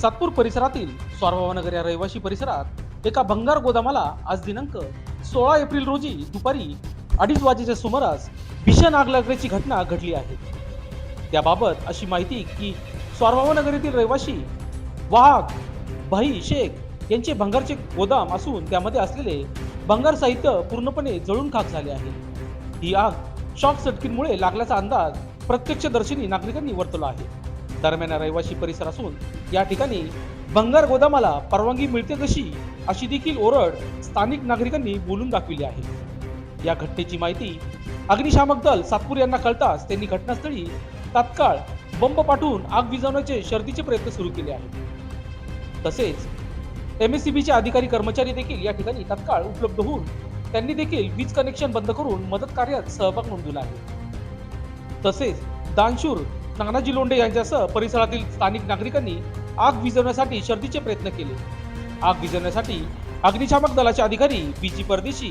सातपूर परिसरातील स्वारभावनगर या रहिवाशी परिसरात एका भंगार गोदामाला आज दिनांक सोळा एप्रिल रोजी दुपारी अडीच वाजेच्या सुमारास भीषण आग लागल्याची घटना घडली आहे. त्याबाबत अशी माहिती की स्वारभावनगर येथील रहिवाशी वाहक भाई शेख यांचे भंगारचे गोदाम असून त्यामध्ये असलेले भंगार साहित्य पूर्णपणे जळून खाक झाले आहे. ही आग शॉर्ट सर्किटमुळे लागल्याचा अंदाज प्रत्यक्षदर्शनी नागरिकांनी वर्तवला आहे. दरम्यान रहिवासी परिसर असून या ठिकाणी भंगार गोदामाला परवानगी मिळते कशी अशी देखील ओरड स्थानिक नागरिकांनी बोलून दाखविली आहे. या घटनेची माहिती अग्निशामक दल सातपूर यांना कळताच त्यांनी घटनास्थळी तात्काळ बंब पाठवून आग विझवण्याचे शर्तीचे प्रयत्न सुरू केले आहेत. तसेच एम एस सी बीचे अधिकारी कर्मचारी देखील या ठिकाणी तात्काळ उपलब्ध होऊन त्यांनी देखील वीज कनेक्शन बंद करून मदत कार्यात सहभाग नोंदवला आहे. तसेच दानशूर नानाजी लोंढे यांच्यासह परिसरातील स्थानिक नागरिकांनी आग विझवण्यासाठी शर्दीचे प्रयत्न केले. आग विझवण्यासाठी अग्निशामक दलाचे अधिकारी B G Pardeshi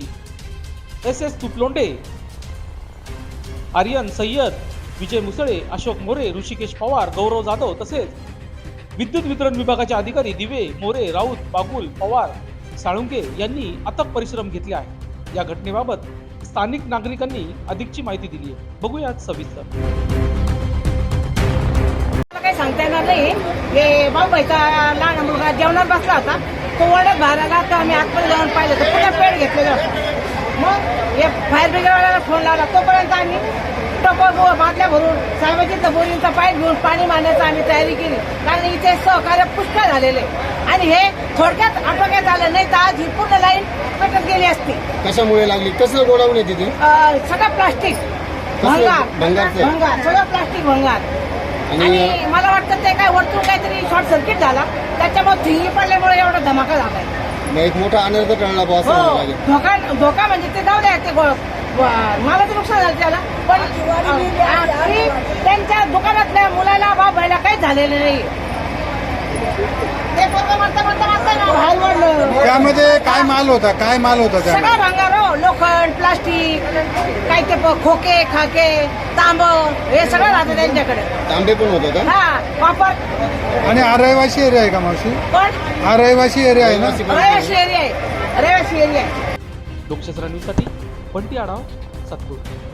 S S Tuplonde Aryan Sayyad Vijay Musale Ashok More Rishikesh Pawar Gaurav Jadhav तसेच विद्युत वितरण विभागाचे अधिकारी दिवे मोरे राऊत बागुल पवार साळुंके यांनी अथक परिश्रम घेतले आहे. या घटनेबाबत स्थानिक नागरिकांनी अधिकची माहिती दिली आहे. बघूयात सविस्तर. सांगता येणार नाही. हे भाऊबाईचा लहान मुलगा जेवणात बसला होता. तो ओढत बाहेर आला तर आम्ही आतमध्ये जाऊन पाहिलं तर पुन्हा पेड घेतलेलं मग हे फायर ब्रिगेडवाल्याला फोन लावला. तोपर्यंत आम्ही टपर बाटल्या भरून साहेबाची बोरींचा पाईप घेऊन पाणी मारण्याची आम्ही तयारी केली. कारण इथे सहकार्य पुष्कळ झालेले. आणि हे थोडक्यात आटोक्यात आलं नाही तर आज ही पूर्ण लाईन पेटत गेली असती. कशामुळे लागली? कसं गोडाऊन आहे तिथे? अं, सगळं प्लास्टिक भंगार? भंगार. सगळं प्लास्टिक भंगार. आणि मला वाटतं ते काय वरतून काहीतरी शॉर्ट सर्किट झाला. त्याच्यामुळे थिंगी पडल्यामुळे एवढा धमाका झालाय. मग एक मोठा अनर्थ टळला हो धोका धोका म्हणजे ते जाऊ द्या ते गो- मला तर नुकसान झालं त्याला. पण आणि त्यांच्या दुकानातल्या मुलाला बा भाईला काहीच झालेलं नाही. ते मरता मरता मरता ना. बाहेर पडलं. त्यामध्ये काय माल होता? काय माल होता सगळं त्यामध्ये भंगार हो लोखंड प्लास्टिक काही ते प- खोके खाके तांब हे सगळं राहतं त्यांच्याकडे. तांबे पण होते का हा वापर आणि हा रहिवासी एरिया आहे का मावशी? पण हा रहिवासी एरिया आहे ना? रहिवासी पण एरिया आहे. रहिवासी एरिया आहे. लोकशास्त्र न्यूजसाठी बंटी आढाव सातपूर